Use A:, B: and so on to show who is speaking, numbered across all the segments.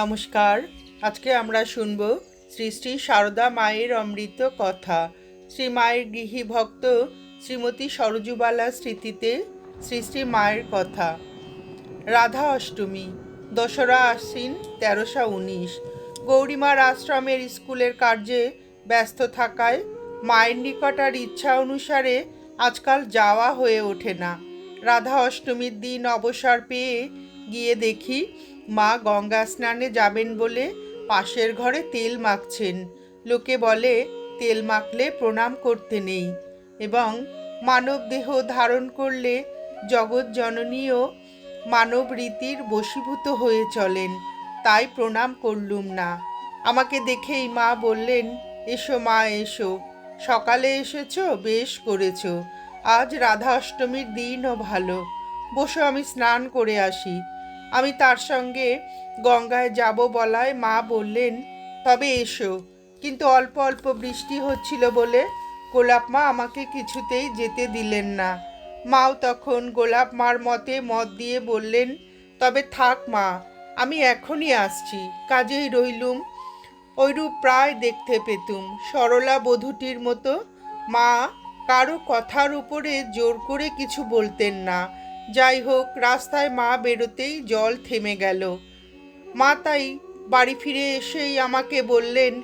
A: নমস্কার। আজকে আমরা শুনব শ্রী শ্রী সারদা মায়ের অমৃত কথা। শ্রী মায়ের গৃহী ভক্ত শ্রীমতী সরজুবালা স্মৃতিতে শ্রী শ্রী মায়ের কথা। রাধা অষ্টমী, দশরা আশ্বিন তেরোশো উনিশ। গৌরীমার আশ্রমের স্কুলের কার্যে ব্যস্ত থাকায় মায়ের নিকট আর ইচ্ছা অনুসারে আজকাল যাওয়া হয়ে ওঠে না। রাধা অষ্টমীর দিন অবসর পেয়ে গিয়ে দেখি মা গঙ্গা স্নানে যাবেন বলে পাশের ঘরে তেল মাখছেন। লোকে বলে, তেল মাখলে প্রণাম করতে নেই। এবং মানব দেহ ধারণ করলে জগৎ জননীও মানব রীতির বশীভূত হয়ে চলেন। তাই প্রণাম করলুম না। আমাকে দেখেই মা বললেন, এসো মা, এসো। সকালে এসেছ, বেশ করেছ। আজ রাধা অষ্টমীর দিনও ভালো। বসো, আমি স্নান করে আসি। আমি তার সঙ্গে গঙ্গায় যাব বলায় মা বললেন, তবে এসো। কিন্তু অল্প অল্প বৃষ্টি হচ্ছিল বলে গোলাপ মা আমাকে কিছুতেই যেতে দিলেন না। মাও তখন গোলাপ মার মতে মত দিয়ে বললেন, তবে থাক মা, আমি এখনই আসছি। কাজেই রইলুম। ওইরূপ প্রায় দেখতে পেতুম। সরলা বধূটির মতো মা কারও কথার উপরে জোর করে কিছু বলতেন না। যাই হোক, রাস্তায় মা বেরোতেই জল থেমে গেল। মা তাই বাড়ি ফিরে এসেই আমাকে বললেন,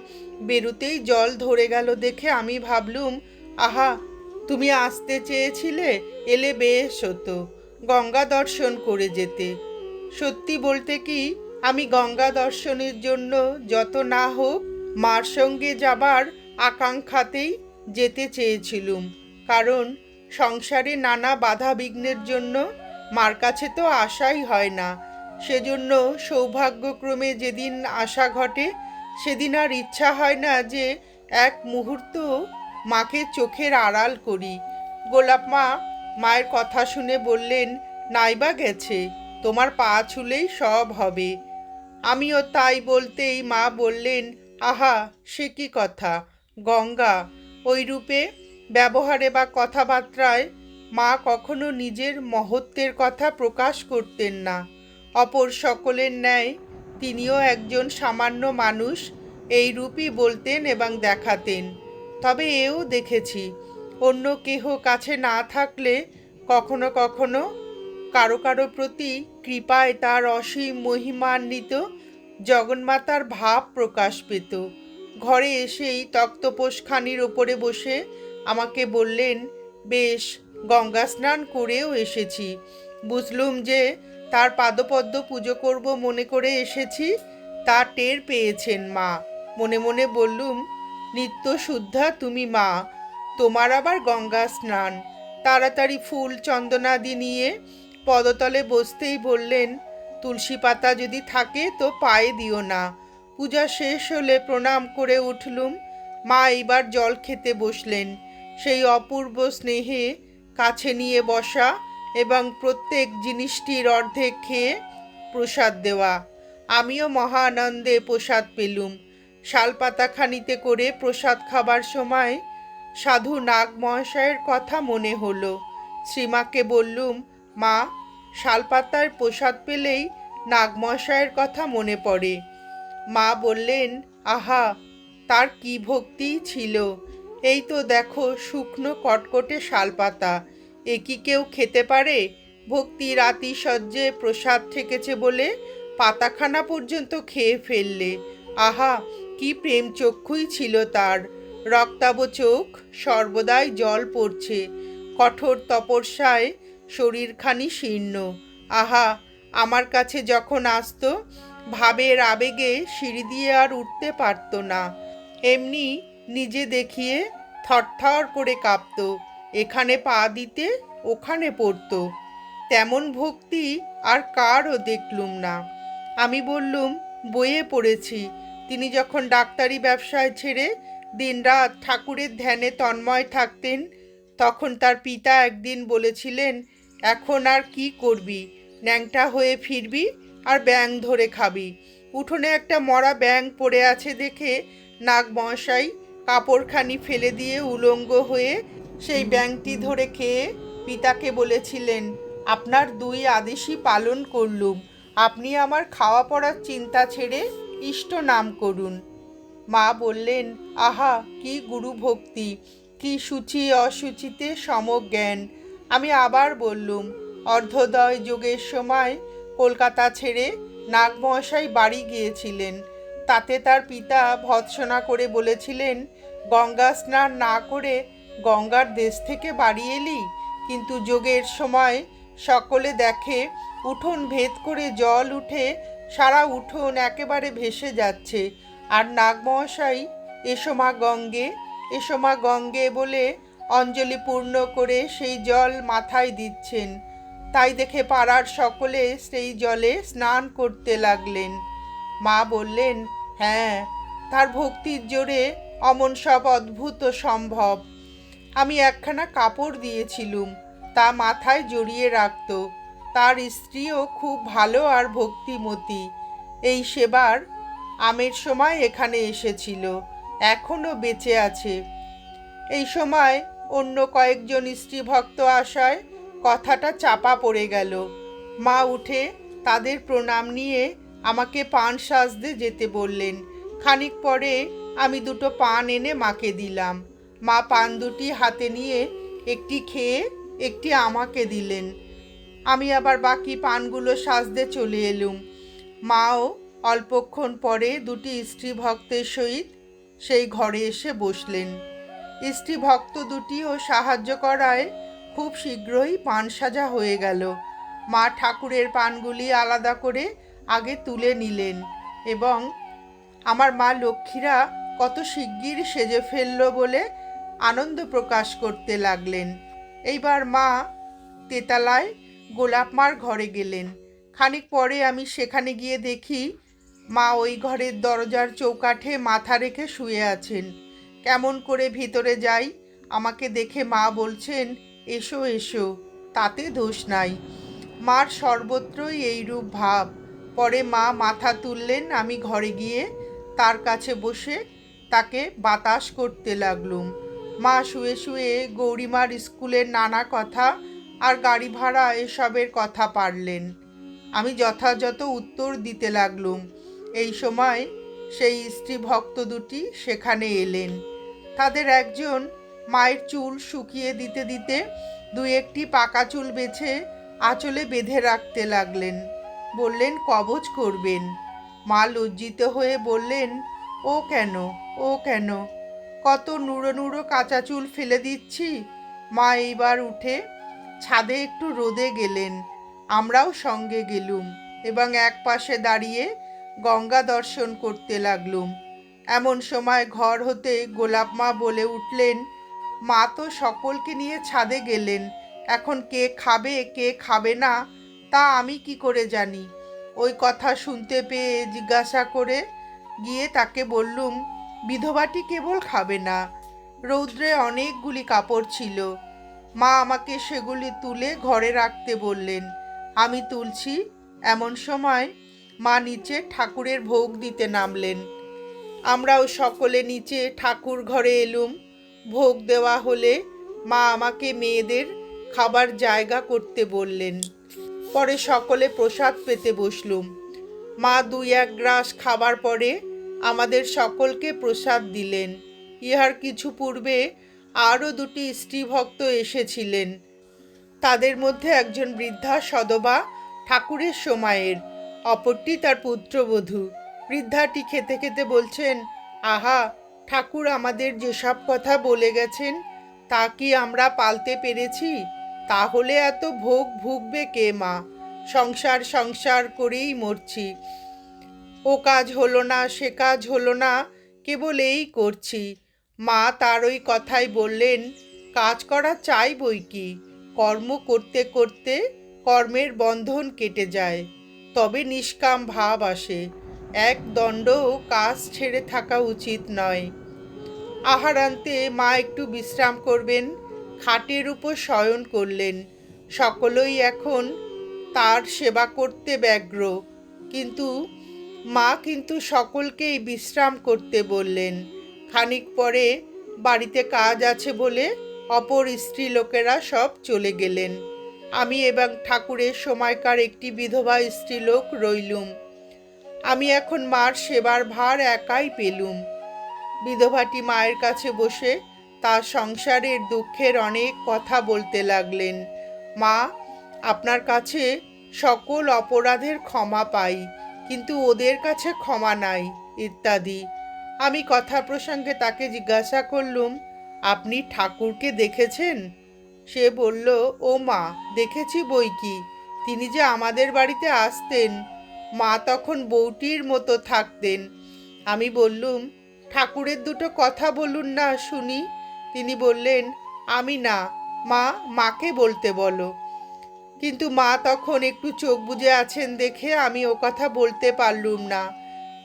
A: বেরোতেই জল ধরে গেল দেখে আমি ভাবলুম, আহা, তুমি আসতে চেয়েছিলে, এলে বেশ হতো, গঙ্গা দর্শন করে যেতে। সত্যি বলতে কি, আমি গঙ্গা দর্শনের জন্য যত না হোক, মার সঙ্গে যাবার আকাঙ্ক্ষাতেই যেতে চেয়েছিলুম, কারণ সংসারে নানা বাধা বিঘ্নের জন্য মার কাছে তো আশাই হয় না। সেজন্য সৌভাগ্যক্রমে যেদিন আশা ঘটে, সেদিন আর ইচ্ছা হয় না যে এক মুহূর্ত মাকে চোখের আড়াল করি। গোলাপ মা মায়ের কথা শুনে বললেন, নাইবা গেছে, তোমার পা ছুলেই সব হবে। আমিও তাই বলতেই মা বললেন, আহা, সে কি কথা? গঙ্গা ওই রূপে ব্যবহারে বা কথাবার্তায় মা কখনো নিজের মহত্বের কথা প্রকাশ করতেন না। অপর সকলের ন্যায় তিনিও একজন সামান্য মানুষ এই রূপই বলতেন এবং দেখাতেন। তবে এও দেখেছি, অন্য কেহ কাছে না থাকলে কখনো কখনো কারও কারও প্রতি কৃপায় তার অসীম মহিমান্বিত জগন্মাতার ভাব প্রকাশ পেত। ঘরে এসেই তক্তপোষখানির ওপরে বসে আমাকে বললেন, বেশ, গঙ্গা স্নান করেও এসেছি। বুঝলুম যে তার পাদপদ্ম পুজো করব মনে করে এসেছি, তা টের পেয়েছেন মা। মনে মনে বললুম নিত্য শুদ্ধা তুমি মা, তোমার আবার গঙ্গা স্নান। তাড়াতাড়ি ফুল চন্দনাদি নিয়ে পদতলে বসতেই বললেন, তুলসী পাতা যদি থাকে তো পায়ে দিও না। পূজা শেষ হলে প্রণাম করে উঠলুম। মা এইবার জল খেতে বসলেন। সেই অপূর্ব স্নেহে কাছে নিয়ে বসা এবং প্রত্যেক জিনিসটির অর্ধেক খেয়ে প্রসাদ দেওয়া। আমিও মহা আনন্দে প্রসাদ পেলুম। শালপাতা খানিতে করে প্রসাদ খাবার সময় সাধু নাগ মহাশয়ের কথা মনে হলো। শ্রীমাকে বললুম, মা শালপাতার প্রসাদ পেলেই নাগমশায়ের কথা মনে পড়ে। মা বললেন, আহা, তার কি ভক্তি ছিল? এই তো দেখো শুকনো কটকটে শালপাতা। এ কি কেউ খেতে পারে? ভক্তি রাতি সজ্জে প্রসাদ ঠেকেছে বলে পাতাখানা পর্যন্ত খেয়ে ফেললে। আহা, কি প্রেম চক্ষুই ছিল তার। রক্তাব চোখ, সর্বদাই জল পড়ছে। কঠোর তপস্যায় শরীরখানি শীর্ণ। আহা, আমার কাছে যখন আসতো, ভাবের আবেগে সিঁড়ি দিয়ে আর উঠতে পারত না। এমনি নিজে দেখিয়ে থরথর করে কাঁপতো। এখানে পা দিতে, ওখানে পড়তো। তেমন ভক্তি আর কারও দেখলুম না। আমি বললুম, বইয়ে পড়েছি। তিনি যখন ডাক্তারি ব্যবসায় ছেড়ে দিনরাত ঠাকুরের ধ্যানে তন্ময় থাকতেন, তখন তার পিতা একদিন বলেছিলেন, এখন আর কি করবি? ন্যাংটা হয়ে ফিরবি আর ব্যাং ধরে খাবি। উঠোনে একটা মরা ব্যাং পড়ে আছে দেখে নাগ নাগমশাই কাপড়খানি ফেলে দিয়ে উলঙ্গ হয়ে সেই ব্যাংটি ধরে খেয়ে পিতাকে বলেছিলেন, আপনার দুই আদেশই পালন করলুম। আপনি আমার খাওয়া পড়ার চিন্তা ছেড়ে ইষ্ট নাম করুন। মা বললেন, আহা, কি গুরু ভক্তি কি সূচি অসুচিতে সমজ্ঞান। আমি আবার বললুম, অর্ধোদয় যুগের সময় কলকাতা ছেড়ে নাগমহাশয় বাড়ি গিয়েছিলেন। তাতে তার পিতা ভৎসনা করে বলেছিলেন গঙ্গা স্নান না করে গঙ্গার দেশ থেকে বাড়ি এলি? কিন্তু যোগের সময় সকলে দেখে উঠোন ভেদ করে জল উঠে সারা উঠোন একেবারে ভেসে যাচ্ছে। আর নাগমহাশয়, এসো মা গঙ্গে, এসো মা গঙ্গে বলে অঞ্জলি পূর্ণ করে সেই জল মাথায় দিচ্ছেন। তাই দেখে পাড়ার সকলে সেই জলে স্নান করতে লাগলেন। মা বললেন হ্যাঁ তার ভক্তির জোরে অমন সব অদ্ভুত সম্ভব। আমি একখানা কাপড় দিয়েছিলুম, তা মাথায় জড়িয়ে রাখত। তার স্ত্রীও খুব ভালো আর ভক্তিমতী। এই সেবার আমের সময় এখানে এসেছিল, এখনও বেঁচে আছে। এই সময় অন্য কয়েকজন স্ত্রী ভক্ত আসায় কথাটা চাপা পড়ে গেল। মা উঠে তাদের প্রণাম নিয়ে আমাকে পান সাজতে যেতে বললেন খানিক পরে আমি দুটো পান এনে মাকে দিলাম। মা পান দুটি হাতে নিয়ে একটি খেয়ে একটি আমাকে দিলেন। আমি আবার বাকি পানগুলো সাজতে চলে এলুম। মাও অল্পক্ষণ পরে দুটি স্ত্রী ভক্তের সহিত সেই ঘরে এসে বসলেন। স্ত্রী ভক্ত দুটিও সাহায্য করায় খুব শীঘ্রই পান সাজা হয়ে গেল। মা ঠাকুরের পানগুলি আলাদা করে আগে তুলে নিলেন এবং আমার মা লক্ষ্মীরা কত শিগগির সেজে ফেলল বলে আনন্দ প্রকাশ করতে লাগলেন। এইবার মা তেতালায় গোলাপ মার ঘরে গেলেন। খানিক পরে আমি সেখানে গিয়ে দেখি মা ওই ঘরের দরজার চৌকাঠে মাথা রেখে শুয়ে আছেন। কেমন করে ভিতরে যাই, আমাকে দেখে মা বলছেন, এসো এসো, তাতে দোষ নাই। মার সর্বত্রই এইরূপ ভাব। পরে মা মাথা তুললেন, আমি ঘরে গিয়ে তার কাছে বসে তাকে বাতাস করতে লাগলুম। মা শুয়ে শুয়ে গৌরীমার স্কুলের নানা কথা আর গাড়ি ভাড়া এসবের কথা পারলেন। আমি যথাযথ উত্তর দিতে লাগলুম। এই সময় সেই স্ত্রী ভক্ত দুটি সেখানে এলেন। তাদের একজন মায়ের চুল শুকিয়ে দিতে দিতে দু একটি পাকা চুল বেছে আঁচলে বেঁধে রাখতে লাগলেন। বললেন কবচ করবেন। মা লজ্জিত হয়ে বললেন, ও কেন ও কেন? কত নুড়ো নুড়ো কাঁচা চুল ফেলে দিচ্ছি। মা এইবার উঠে ছাদে একটু রোদে গেলেন। আমরাও সঙ্গে গেলুম এবং এক পাশে দাঁড়িয়ে গঙ্গা দর্শন করতে লাগলুম। এমন সময় ঘর হতে গোলাপ মা বলে উঠলেন, মা তো সকলকে নিয়ে ছাদে গেলেন। এখন কে খাবে কে খাবে না, তা আমি কি করে জানি? ওই কথা শুনতে পেয়ে জিজ্ঞাসা করে গিয়ে তাকে বললুম, বিধবাটি কেবল খাবে না, রৌদ্রে অনেকগুলি কাপড় ছিল। মা আমাকে সেগুলি তুলে ঘরে রাখতে বললেন। আমি তুলছি। এমন সময় মা নিচে ঠাকুরের ভোগ দিতে নামলেন। আমরাও সকলে নিচে ঠাকুর ঘরে এলুম। ভোগ দেওয়া হলে মা আমাকে মেয়েদের খাবার জায়গা করতে বললেন। পরে সকলে প্রসাদ পেতে বসলুম। মা দুই এক গ্রাস খাবার পরে আমাদের সকলকে প্রসাদ দিলেন। ইহার কিছু পূর্বে আরও দুটি স্ত্রীভক্ত এসেছিলেন। তাদের মধ্যে একজন বৃদ্ধা সদবা ঠাকুরের সময়ের, অপরটি তার পুত্রবধূ। বৃদ্ধাটি খেতে খেতে বলছেন, আহা, ঠাকুর আমাদের যেসব কথা বলে গেছেন, তা কি আমরা পালতে পেরেছি? তাহলে এত ভোগ ভুগবে কে মা? সংসার সংসার করেই মরছি। ও কাজ হলো না, সে কাজ হলো না, কেবল এই করছি। মা তার ওই কথাই বললেন, কাজ করা চাই বই কি? কর্ম করতে করতে কর্মের বন্ধন কেটে যায়, তবে নিষ্কাম ভাব আসে। এক দণ্ডও কাজ ছেড়ে থাকা উচিত নয়। আহারান্তে মা একটু বিশ্রাম করবেন। খাটের উপর শয়ন করলেন। সকলেই এখন তার সেবা করতে ব্যগ্র। কিন্তু মা কিন্তু সকলকেই বিশ্রাম করতে বললেন। খানিক পরে বাড়িতে কাজ আছে বলে অপর স্ত্রী লোকেরা সব চলে গেলেন। আমি এবং ঠাকুরের সময়কার একটি বিধবা স্ত্রীলোক রইলুম। আমি এখন মার সেবার ভার একাই পেলুম। বিধবাটি মায়ের কাছে বসে তার সংসারের দুঃখের অনেক কথা বলতে লাগলেন। মা, আপনার কাছে সকল অপরাধের ক্ষমা পাই, কিন্তু ওদের কাছে ক্ষমা নাই, ইত্যাদি। আমি কথা প্রসঙ্গে তাকে জিজ্ঞাসা করলুম, আপনি ঠাকুরকে দেখেছেন? সে বলল, ও মা, দেখেছি বই কি। তিনি যে আমাদের বাড়িতে আসতেন, মা তখন বউটির মতো থাকতেন। আমি বললুম, ঠাকুরের দুটো কথা বলুন না শুনি। তিনি বললেন, আমি না, মা মাকে বলতে বলো। কিন্তু মা তখন একটু চোখ বুজে আছেন দেখে আমি ও কথা বলতে পারলুম না।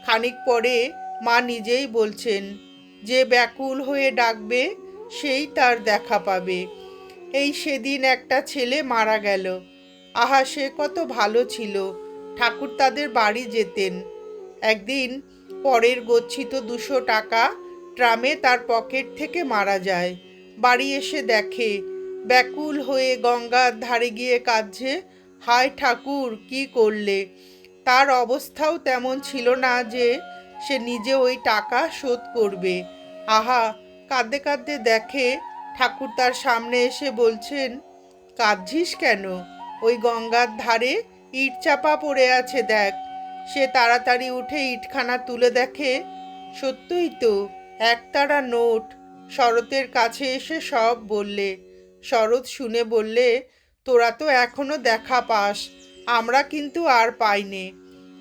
A: খানিক পরে মা নিজেই বলছেন, যে ব্যাকুল হয়ে ডাকবে, সেই তার দেখা পাবে। এই সেদিন একটা ছেলে মারা গেল। আহা, সে কত ভালো ছিল। ঠাকুর তাদের বাড়ি যেতেন। একদিন পরের গচ্ছিত দুশো টাকা ট্রামে তার পকেট থেকে মারা যায়। বাড়ি এসে দেখে, ব্যাকুল হয়ে গঙ্গার ধারে গিয়ে কাঁদছে, হায় ঠাকুর, কি করলে? তার অবস্থাও তেমন ছিল না যে সে নিজে ওই টাকা শোধ করবে। আহা, কাঁদতে কাঁদতে দেখে ঠাকুর তার সামনে এসে বলছেন, কাঁদছিস কেন? ওই গঙ্গার ধারে ইট চাপা পড়ে আছে দেখ। সে তাড়াতাড়ি উঠে ইটখানা তুলে দেখে, সত্যই তো একতারা নোট। শরতের কাছে এসে সব বললে। শরৎ শুনে বললে, তোরা তো এখনও দেখা পাস, আমরা কিন্তু আর পাইনে।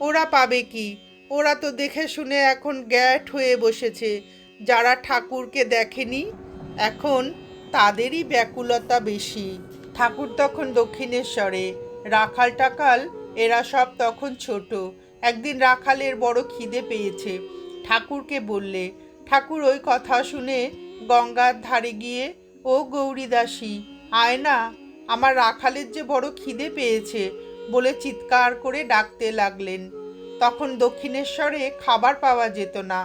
A: ওরা পাবে কি? ওরা তো দেখে শুনে এখন গ্যাট হয়ে বসেছে। যারা ঠাকুরকে দেখেনি, এখন তাদেরই ব্যাকুলতা বেশি। ঠাকুর তখন দক্ষিণেশ্বরে, রাখাল টাকাল, এরা সব তখন ছোট। একদিন রাখালের বড় খিদে পেয়েছে। ঠাকুরকে বললে ঠাকুর ওই কথা শুনে গঙ্গার ধারে গিয়ে, ও গৌরীদাসী, আয় না, আমার রাখালের যে বড় খিদে পেয়েছে, বলে চিৎকার করে ডাকতে লাগলেন। তখন দক্ষিণেশ্বরে খাবার পাওয়া যেত না।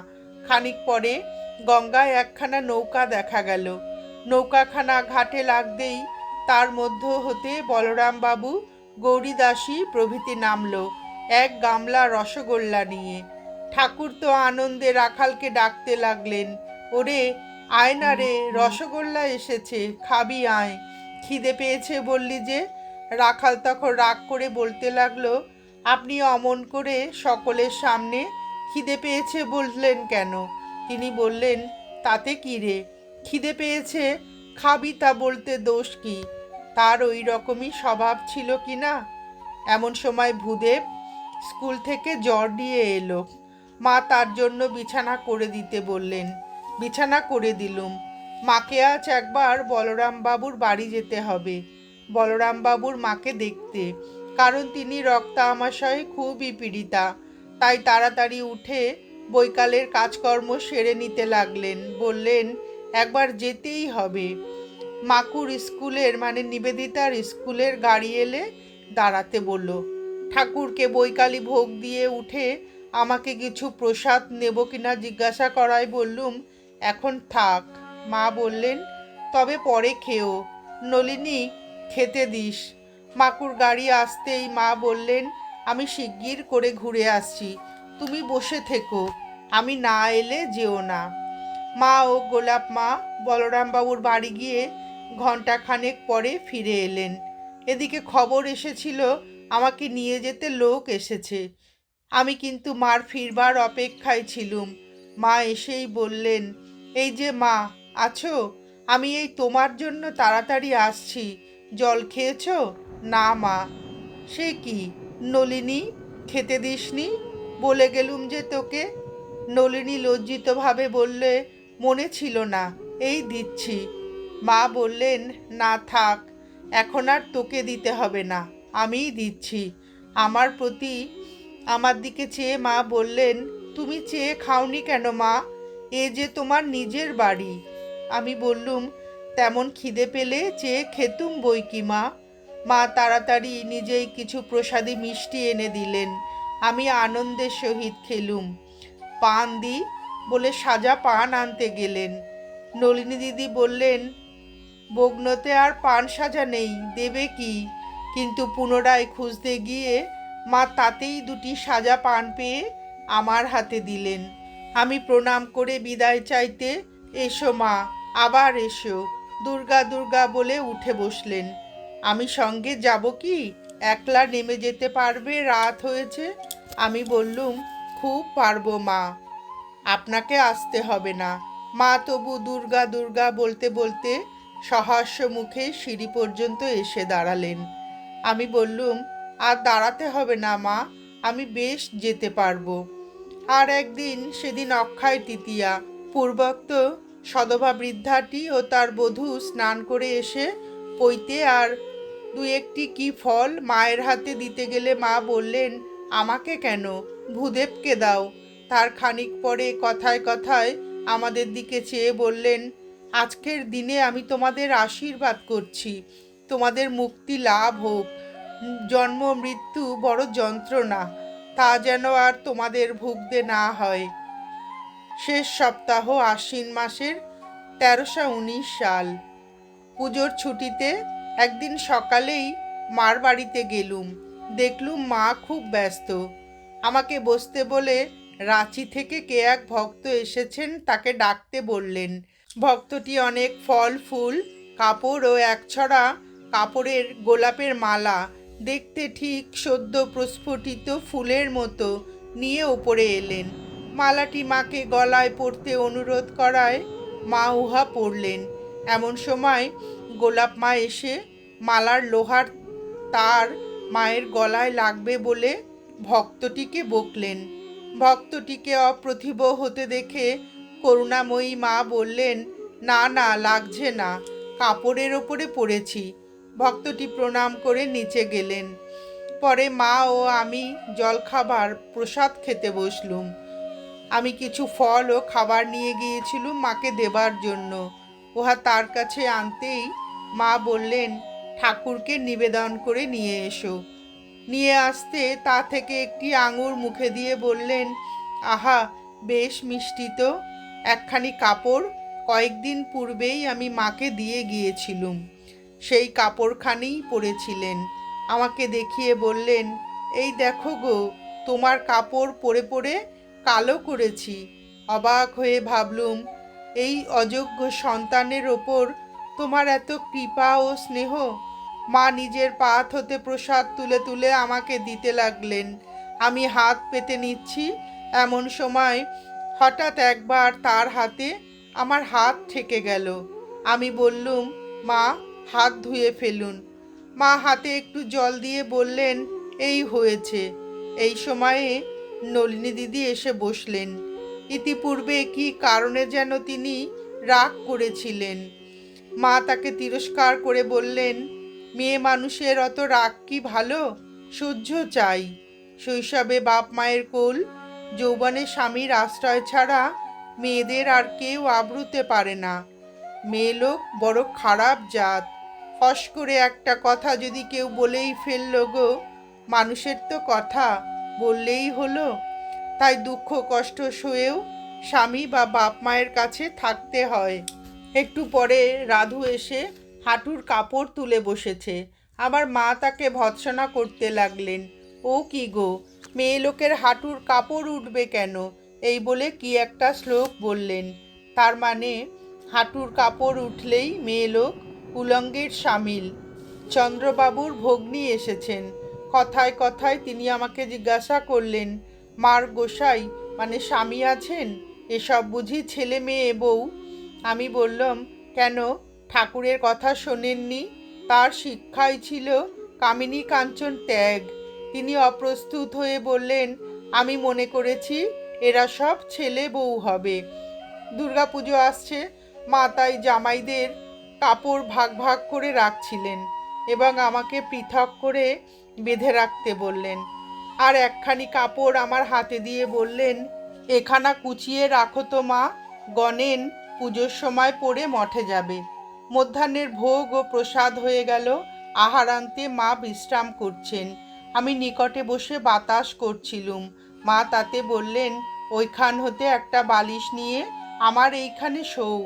A: খানিক পরে গঙ্গায় একখানা নৌকা দেখা গেল। নৌকাখানা ঘাটে লাগতেই তার মধ্য হতে বলরাম বাবু গৌরীদাসী প্রভৃতি নামল, এক গামলা রসগোল্লা নিয়ে। ঠাকুর তো আনন্দে রাখালকে ডাকতে লাগলেন। ওরে আয় না রে রসগোল্লা এসেছে, খাবি আয়। খিদে পেয়েছে বললি যে? রাখাল তখন রাগ করে বলতে লাগল, আপনি অমন করে সকলের সামনে খিদে পেয়েছে বললেন কেন? তিনি বললেন, তাতে কি রে? খিদে পেয়েছে, খাবি তা বলতে দোষ কি? তার ওই রকমই স্বভাব ছিল কি না? এমন সময় ভূদেব স্কুল থেকে জ্বর দিয়ে এলো। মা তার জন্য বিছানা করে দিতে বললেন। বিছানা করে দিলুম। মাকে আজ একবার বলরাম বাবুর বাড়ি যেতে হবে। বলরাম বাবুর মাকে দেখতে। কারণ তিনি রক্ত আমাশয়ে খুবই পীড়িতা। তাই তাড়াতাড়ি উঠে বৈকালের কাজকর্ম সেরে নিতে লাগলেন। বললেন, একবার যেতেই হবে। মাকুর স্কুলের মানে নিবেদিতার স্কুলের গাড়ি এলে দাঁড়াতে বলল। ঠাকুরকে বৈকালী ভোগ দিয়ে উঠে আমাকে কিছু প্রসাদ নেব কিনা জিজ্ঞাসা করায় বললুম, এখন থাক। মা বললেন, তবে পরে খেও। নলিনী, খেতে দিস। মাকুর গাড়ি আসতেই মা বললেন, আমি শিগগির করে ঘুরে আসছি। তুমি বসে থেকো। আমি না এলে যেও না। মা ও গোলাপ মা, বলরামবাবুর বাড়ি গিয়ে ঘণ্টাখানেক পরে ফিরে এলেন। এদিকে খবর এসেছিল, আমাকে নিয়ে যেতে লোক এসেছে। আমি কিন্তু মার ফিরবার অপেক্ষায় ছিলুম। মা এসেই বললেন, এই যে মা, আছো? আমি এই তোমার জন্য তাড়াতাড়ি আসছি। জল খেয়েছো? না মা। সে কি? নলিনী? খেতে দিসনি? বলে গেলুম যে তোকে? নলিনী লজ্জিতভাবে বললে, মনে ছিল না, এই দিচ্ছি। মা বললেন, না থাক, এখন আর তোকে দিতে হবে না, আমিই দিচ্ছি। আমার প্রতি আমার দিকে চেয়ে মা বললেন, তুমি চেয়ে খাওনি কেন মা? এ যে তোমার নিজের বাড়ি। আমি বললুম, তেমন খিদে পেলে চেয়ে খেতুম বই কি মা? মা তাড়াতাড়ি নিজেই কিছু প্রসাদী মিষ্টি এনে দিলেন। আমি আনন্দের সহিত খেলুম। পান দি বলে সাজা পান আনতে গেলেন। নলিনী দিদি বললেন বগ্নতে আর পান সাজা নেই, দেবে কি? কিন্তু পুনরায় খুঁজতে গিয়ে মা তাতেই দুটি সাজা পান পেয়ে আমার হাতে দিলেন। আমি প্রণাম করে বিদায় চাইতে, এসো মা, আবার এসো। দুর্গা দুর্গা বলে উঠে বসলেন। আমি সঙ্গে যাব কি? একলা নেমে যেতে পারবে? রাত হয়েছে। আমি বললুম, খুব পারব মা। আপনাকে আসতে হবে না। মা তবু দুর্গা দুর্গা বলতে বলতে সহাস্য মুখে সিঁড়ি পর্যন্ত এসে দাঁড়ালেন। আমি বললুম আর দাঁড়াতে হবে না, মা। আমি বেশ যেতে পারব। আর একদিন সেদিন অক্ষয় তৃতীয়া, পূর্বোক্ত সদভা বৃদ্ধাটি ও তার বধূ স্নান করে এসে পইতে আর দু একটি কি ফল মায়ের হাতে দিতে গেলে মা বললেন, আমাকে কেন? ভূদেবকে দাও। তার খানিক পরে কথায় কথায় আমাদের দিকে চেয়ে বললেন, আজকের দিনে আমি তোমাদের আশীর্বাদ করছি। তোমাদের মুক্তি লাভ হোক। জন্ম, মৃত্যু বড় যন্ত্রণা। তা যেন আর তোমাদের ভুগতে না হয়। শেষ সপ্তাহ আশ্বিন মাসের তেরোশো উনিশ সাল। পুজোর ছুটিতে একদিন সকালেই মার বাড়িতে গেলুম। দেখলুম মা খুব ব্যস্ত। আমাকে বসতে বলে রাঁচি থেকে কে এক ভক্ত এসেছেন তাকে ডাকতে বললেন। ভক্তটি অনেক ফল, ফুল, কাপড় ও একছড়া কাপড়ের গোলাপের মালা দেখতে ঠিক সদ্য প্রস্ফুটিত ফুলের মতো নিয়ে ওপরে এলেন। মালাটি মাকে গলায় পরতে অনুরোধ করায় মা উহা পড়লেন। এমন সময় গোলাপ মা এসে মালার লোহার তার মায়ের গলায় লাগবে বলে ভক্তটিকে বকলেন। ভক্তটিকে অপ্রতিভ হতে দেখে করুণাময়ী মা বললেন, না না, লাগছে না। কাপড়ের ওপরে পড়েছি। ভক্তটি প্রণাম করে নিচে গেলেন। পরে মা ও আমি জলখাবার প্রসাদ খেতে বসলুম। আমি কিছু ফল ও খাবার নিয়ে গিয়েছিলুম মাকে দেবার জন্য। উহা তার কাছে আনতেই মা বললেন, ঠাকুরকে নিবেদন করে নিয়ে এসো। নিয়ে আসতে তা থেকে একটি আঙুর মুখে দিয়ে বললেন, আহা, বেশ মিষ্টি তো। একখানি কাপড় কয়েকদিন পূর্বেই আমি মাকে দিয়ে গিয়েছিলুম। সেই কাপড়খানেই পরেছিলেন। আমাকে দেখিয়ে বললেন, এই দেখো গো, তোমার কাপড় পরে পরে কালো করেছি। অবাক হয়ে ভাবলুম, এই অযোগ্য সন্তানের ওপর তোমার এত কৃপা ও স্নেহ? মা নিজের পাত হতে প্রসাদ তুলে তুলে আমাকে দিতে লাগলেন। আমি হাত পেতে নিচ্ছি এমন সময় হঠাৎ একবার তার হাতে আমার হাত ঠেকে গেল। আমি বললুম, মা হাত ধুয়ে ফেলুন। মা হাতে একটু জল দিয়ে বললেন, এই হয়েছে। এই সময়ে নলিনী দিদি এসে বসলেন। ইতিপূর্বে কি কারণে যেন তিনি রাগ করেছিলেন? মা তাকে তিরস্কার করে বললেন, মেয়ে মানুষের অত রাগ কি ভালো? সহ্য চাই। শৈশবে বাপ মায়ের কোল যৌবনে স্বামীর আশ্রয় ছাড়া মেয়েদের আর কেউ আবরুতে পারে না। মেয়ে লোক বড় খারাপ জাত। ফস করে একটা কথা যদি কেউ বলেই ফেলল গো, মানুষের তো কথা, বললেই হলো। তাই দুঃখ কষ্ট সয়েও স্বামী বা বাপ মায়ের কাছে থাকতে হয়। একটু পরে রাধু এসে হাঁটুর কাপড় তুলে বসেছে। আবার মা তাকে ভৎসনা করতে লাগলেন। ও কি গো, মেয়ে লোকের হাঁটুর কাপড় উঠবে কেন? এই বলে কি একটা শ্লোক বললেন। তার মানে হাঁটুর কাপড় উঠলেই মেয়ে লোক উলঙ্গের সামিল। চন্দ্রবাবুর ভগ্নী এসেছেন। কথায় কথায় তিনি আমাকে জিজ্ঞাসা করলেন, মার গোসাই মানে স্বামী আছেন? এসব বুঝি ছেলে মেয়ে, বউ? আমি বললাম, কেন? ঠাকুরের কথা শোনেননি? তার শিক্ষাই ছিল কামিনী কাঞ্চন ত্যাগ। তিনি অপ্রস্তুত হয়ে বললেন, আমি মনে করেছি এরা সব ছেলে বউ হবে। দুর্গাপুজো আসছে, মা তাই জামাইদের কাপড় ভাগ ভাগ করে রাখছিলেন এবং আমাকে পৃথক করে বেঁধে রাখতে বললেন। আর একখানি কাপড় আমার হাতে দিয়ে বললেন, এখানা কুচিয়ে রাখো তো মা, গণেন পুজোর সময় পরে মঠে যাবে। মধ্যাহ্নের ভোগ ও প্রসাদ হয়ে গেল, আহারান্তে মা বিশ্রাম করছেন। আমি নিকটে বসে বাতাস করছিলুম। মা তাতে বললেন, ওইখান হতে একটা বালিশ নিয়ে আমার এইখানে শোও,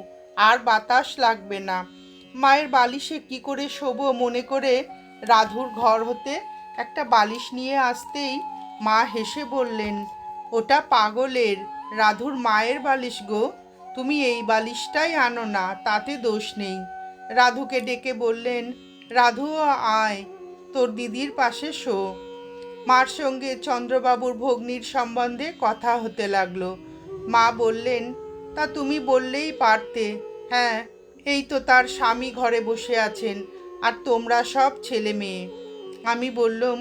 A: আর বাতাস লাগবে না। মায়ের বালিশে কি করে শোবো মনে করে রাধুর ঘর হতে? একটা বালিশ নিয়ে আসতেই মা হেসে বললেন, ওটা পাগলের, রাধুর মায়ের বালিশ গো। তুমি এই বালিশটাই আনো না, তাতে দোষ নেই। রাধুকে ডেকে বললেন, রাধু, আয়, তোর দিদির পাশে শো। মার সঙ্গে চন্দ্রবাবুর ভগ্নির সম্বন্ধে কথা হতে লাগল। মা বললেন, তা তুমি বললেই পারতে। হ্যাঁ এই তো তার স্বামী ঘরে বসে আছেন, আর তোমরা সব ছেলে মেয়ে। আমি বললুম,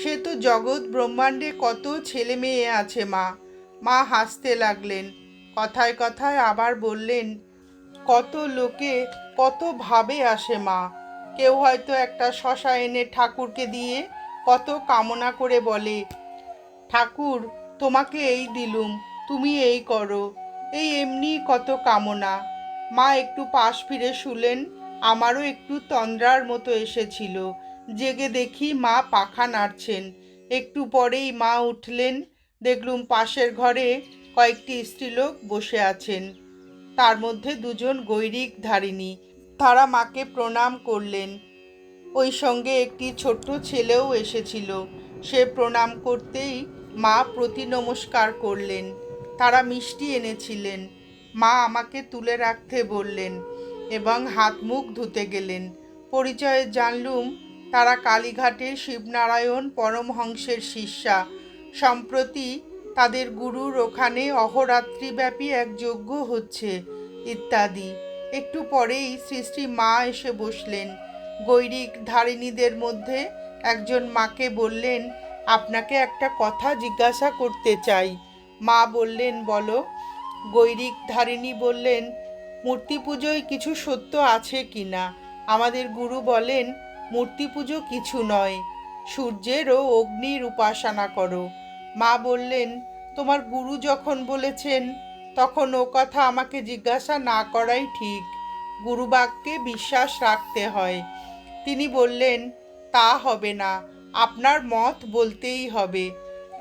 A: সে তো জগৎ ব্রহ্মাণ্ডে কত ছেলে মেয়ে আছে মা। মা হাসতে লাগলেন, কথায় কথায় আবার বললেন, কত লোকে কত ভাবে আসে মা। কেউ হয়তো একটা শশা এনে ঠাকুরকে দিয়ে কত কামনা করে বলে, ঠাকুর, তোমাকে এই দিলুম, তুমি এই করো, এই এমনি কত কামনা। মা একটু পাশ ফিরে শুলেন, আমারও একটু তন্দ্রার মতো এসেছিল। জেগে দেখি মা পাখা নাড়ছেন। একটু পরেই মা উঠলেন, দেখলুম পাশের ঘরে কয়েকটি স্ত্রীলোক বসে আছেন। তার মধ্যে দুজন গৈরিক ধারিণী। তারা মাকে প্রণাম করলেন। ওই সঙ্গে একটি ছোট্ট ছেলেও এসেছিল। সে প্রণাম করতেই মা প্রতি নমস্কার করলেন। তারা মিষ্টি এনেছিলেন। মা আমাকে তুলে রাখতে বললেন এবং হাত মুখ ধুতে গেলেন। পরিচয়ে জানলুম, তারা কালীঘাটের শিবনারায়ণ পরমহংসের শিষ্যা। সম্প্রতি তাদের গুরুর ওখানে অহরাত্রিব্যাপী এক যজ্ঞ হচ্ছে, ইত্যাদি। একটু পরেই সৃষ্টি মা এসে বসলেন। গৈরিক ধারিণীদের মধ্যে একজন মাকে বললেন, আপনাকে একটা কথা জিজ্ঞাসা করতে চাই। মা বললেন, বলো। গৈরিক ধারিণী বললেন মূর্তি পুজোয় কিছু সত্য আছে কি না? আমাদের গুরু বলেন মূর্তি পুজো কিছু নয় সূর্যের ও অগ্নির উপাসনা করো। মা বললেন, তোমার গুরু যখন বলেছেন, তখন ও কথা আমাকে জিজ্ঞাসা না করাই ঠিক। গুরুবাক্যে বিশ্বাস রাখতে হয়। তিনি বললেন, তা হবে না, আপনার মত বলতেই হবে।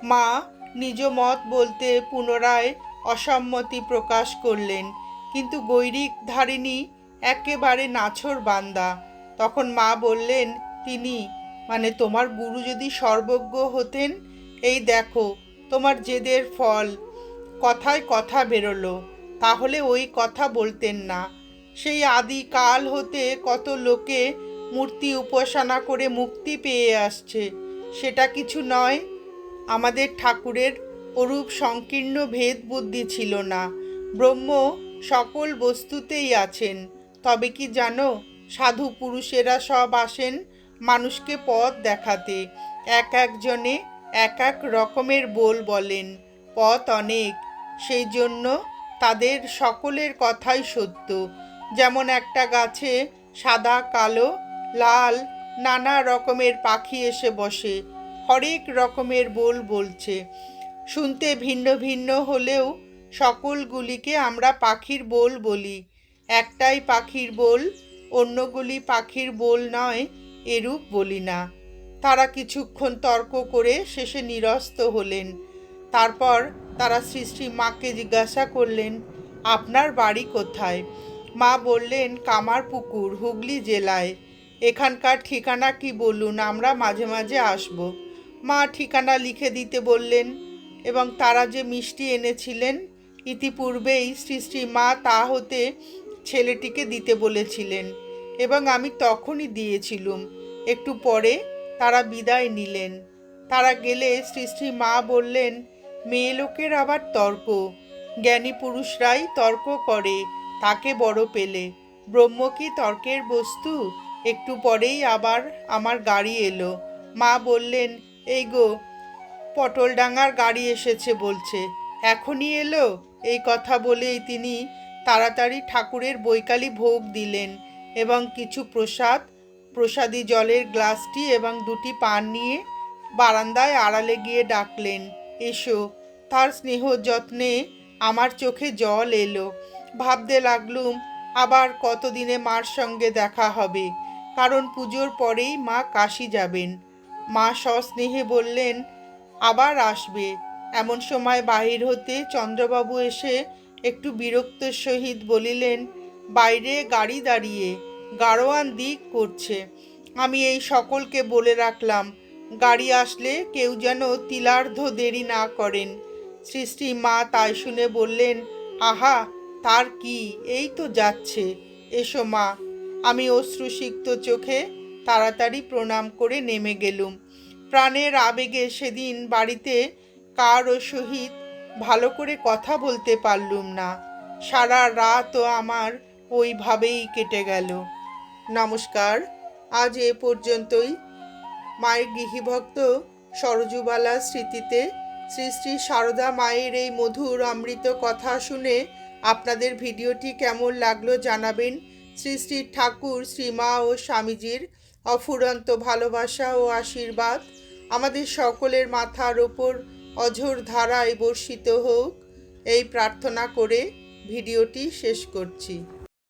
A: মা নিজ মত বলতে পুনরায় অসম্মতি প্রকাশ করলেন। কিন্তু গৈরিক ধারিণী একেবারে নাছর বান্দা। তখন মা বললেন, তিনি মানে তোমার গুরু যদি সর্বজ্ঞ হতেন, এই দেখো, তোমার জেদের ফল কথায় কথা বেরোলো। তাহলে ওই কথা বলতেন না। সেই আদি কাল হতে কত লোকে মূর্তি উপাসনা করে মুক্তি পেয়ে আসছে। সেটা কিছু নয়, আমাদের ঠাকুরের ওরূপ সংকীর্ণ ভেদ বুদ্ধি ছিল না। ব্রহ্ম সকল বস্তুতেই আছেন। তবে কি জানো, সাধু পুরুষেরা সব আসেন মানুষকে পথ দেখাতে। এক একজনে এক এক রকমের বোল বলেন, পথ অনেক, সেই জন্য তাদের সকলের কথাই সত্য। যেমন একটা গাছে সাদা, কালো, লাল নানা রকমের পাখি এসে বসে, হরেক রকমের বোল বলছে। শুনতে ভিন্ন ভিন্ন হলেও সকলগুলিকে আমরা পাখির বোল বলি। একটাই পাখির বোল, অন্যগুলি পাখির বোল নয়, এরূপ বলি না। তারা কিছুক্ষণ তর্ক করে শেষে নিরস্ত হলেন। তারপর তারা শ্রী শ্রী মাকে জিজ্ঞাসা করলেন, আপনার বাড়ি কোথায়? মা বললেন কামারপুকুর হুগলি জেলায়। এখানকার ঠিকানা কি বলুন? আমরা মাঝে মাঝে আসব। মা ঠিকানা লিখে দিতে বললেন এবং তারা যে মিষ্টি এনেছিলেন, ইতিপূর্বেই শ্রী শ্রী মা তা হতে ছেলেটিকে দিতে বলেছিলেন এবং আমি তখনই দিয়েছিলুম। একটু পরে তারা বিদায় নিলেন। তারা গেলে শ্রী শ্রী মা বললেন, মেয়ে লোকের আবার তর্ক। জ্ঞানী পুরুষরাই তর্ক করে, তাকে বড় পেলে। ব্রহ্ম কি তর্কের বস্তু? একটু পরেই আবার আমার গাড়ি এলো। মা বললেন, এই গো পটলডাঙ্গার গাড়ি এসেছে বলছে। এখনই এলো? এই কথা বলেই তিনি তাড়াতাড়ি ঠাকুরের বৈকালী ভোগ দিলেন এবং কিছু প্রসাদ, প্রসাদী জলের গ্লাসটি এবং দুটি পান নিয়ে বারান্দায় আড়ালে গিয়ে ডাকলেন, এসো। তার স্নেহ যত্নে আমার চোখে জল এলো। ভাবতে লাগলুম, আবার কতদিনে মার সঙ্গে দেখা হবে? কারণ পুজোর পরেই মা কাশি যাবেন। মা সস্নেহে বললেন আবার আসবে। এমন সময় বাহির হতে চন্দ্রবাবু এসে একটু বিরক্তের সহিত বলিলেন, বাইরে গাড়ি দাঁড়িয়ে গাড়োয়ান দিক করছে। আমি এই সকলকে বলে রাখলাম, গাড়ি আসলে কেউ যেন তিলার্ধ দেরি না করেন। শ্রী মা তাই শুনে বললেন, আহা, তার কি? এই তো যাচ্ছে। এসো মা। আমি অশ্রুসিক্ত চোখে তাড়াতাড়ি প্রণাম করে নেমে গেলুম। প্রাণের আবেগে সেদিন বাড়িতে কারও সহিত ভালো করে কথা বলতে পারলুম না। সারা রাতও আমার ওইভাবেই কেটে গেল। নমস্কার, আজ এ পর্যন্তই। মায়ের গৃহীভক্ত সরজুবালা স্মৃতিতে শ্রী শ্রী সারদা মায়ের এই মধুর অমৃত কথা শুনে আপনাদের ভিডিওটি কেমন লাগল জানাবেন শ্রী শ্রী ঠাকুর শ্রীমা ও স্বামীজির অফুরন্ত ভালোবাসা ও আশীর্বাদ আমাদের সকলের মাথার ওপর অঝোর ধারায় বর্ষিত হোক। এই প্রার্থনা করে ভিডিওটি শেষ করছি।